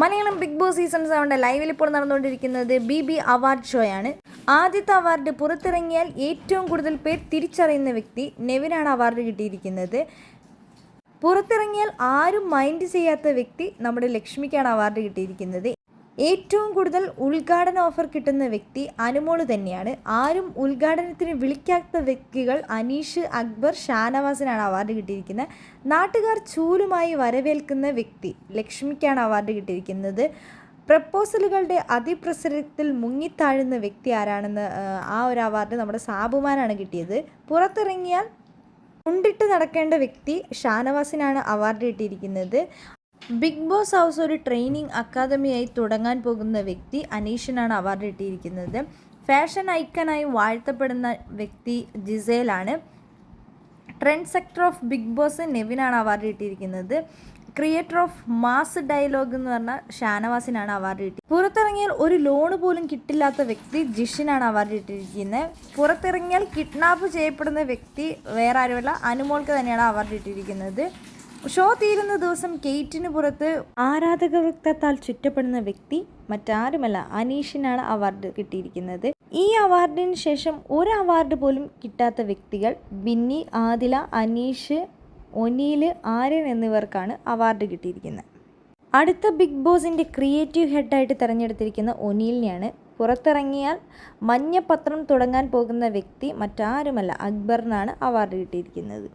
Malayalam big boss season സെവന്റെ ലൈവിൽ ഇപ്പോൾ നടന്നുകൊണ്ടിരിക്കുന്നത് ബി ബി അവാർഡ് ഷോയാണ്. ആദ്യത്തെ അവാർഡ് പുറത്തിറങ്ങിയാൽ ഏറ്റവും കൂടുതൽ പേർ തിരിച്ചറിയുന്ന വ്യക്തി നെവിനാണ് അവാർഡ് കിട്ടിയിരിക്കുന്നത്. പുറത്തിറങ്ങിയാൽ ആരും മൈൻഡ് ചെയ്യാത്ത വ്യക്തി നമ്മുടെ ലക്ഷ്മിക്കാണ് അവാർഡ് കിട്ടിയിരിക്കുന്നത്. ഏറ്റവും കൂടുതൽ ഉദ്ഘാടന ഓഫർ കിട്ടുന്ന വ്യക്തി അനുമോൾ തന്നെയാണ്. ആരും ഉദ്ഘാടനത്തിന് വിളിക്കാത്ത വ്യക്തികൾ അനീഷ് അക്ബർ ഷാനവാസിനാണ് അവാർഡ് കിട്ടിയിരിക്കുന്നത്. നാട്ടുകാർ ചൂലുമായി വരവേൽക്കുന്ന വ്യക്തി ലക്ഷ്മിക്കാണ് അവാർഡ് കിട്ടിയിരിക്കുന്നത്. പ്രപ്പോസലുകളുടെ അതിപ്രസരത്തിൽ മുങ്ങിത്താഴുന്ന വ്യക്തി ആരാണെന്ന് ആ, ഒരു അവാർഡ് നമ്മുടെ സാബുമാനാണ് കിട്ടിയത്. പുറത്തിറങ്ങിയാൽ ഉണ്ടിട്ട് നടക്കേണ്ട വ്യക്തി ഷാനവാസിനാണ് അവാർഡ് കിട്ടിയിരിക്കുന്നത്. ബിഗ് ബോസ് ഹൗസ് ഒരു ട്രെയിനിങ് അക്കാദമിയായി തുടങ്ങാൻ പോകുന്ന വ്യക്തി അനീഷിനാണ് അവാർഡ് കിട്ടിയിരിക്കുന്നത്. ഫാഷൻ ഐക്കനായി വാഴ്ത്തപ്പെടുന്ന വ്യക്തി ജിസേലാണ്. Trend setter of Big Boss നെവിനാണ് award കിട്ടിയിരിക്കുന്നത്. ക്രിയേറ്റർ ഓഫ് മാസ് ഡയലോഗ് എന്ന് പറഞ്ഞ ഷാനവാസിനാണ് അവാർഡ് കിട്ടി പുറത്തിറങ്ങിയാൽ ഒരു ലോണ് പോലും കിട്ടില്ലാത്ത വ്യക്തി ജിഷിനാണ് അവാർഡ് കിട്ടിയിരിക്കുന്നത്. പുറത്തിറങ്ങിയാൽ കിഡ്നാപ്പ് ചെയ്യപ്പെടുന്ന വ്യക്തി വേറെ ആരുമല്ല അനുമോൾക്ക് തന്നെയാണ് അവാർഡ് കിട്ടിയിരിക്കുന്നത്. ഷോ തീരുന്ന ദിവസം കെയ്റ്റിന് പുറത്ത് ആരാധക വൃത്തത്താൽ ചുറ്റപ്പെടുന്ന വ്യക്തി മറ്റാരുമല്ല അനീഷിനാണ് അവാർഡ് കിട്ടിയിരിക്കുന്നത്. ഈ അവാർഡിന് ശേഷം ഒരു അവാർഡ് പോലും കിട്ടാത്ത വ്യക്തികൾ ബിന്നി ആദില അനീഷ് ഒനീൽ ആര്യൻ എന്നിവർക്കാണ് അവാർഡ് കിട്ടിയിരിക്കുന്നത്. അടുത്ത ബിഗ് ബോസിന്റെ ക്രിയേറ്റീവ് ഹെഡായിട്ട് തിരഞ്ഞെടുത്തിരിക്കുന്ന ഒനീലിനെയാണ് പുറത്തിറങ്ങിയാൽ മഞ്ഞപ്പത്രം തുടങ്ങാൻ പോകുന്ന വ്യക്തി മറ്റാരുമല്ല അക്ബറിനാണ് അവാർഡ് കിട്ടിയിരിക്കുന്നത്.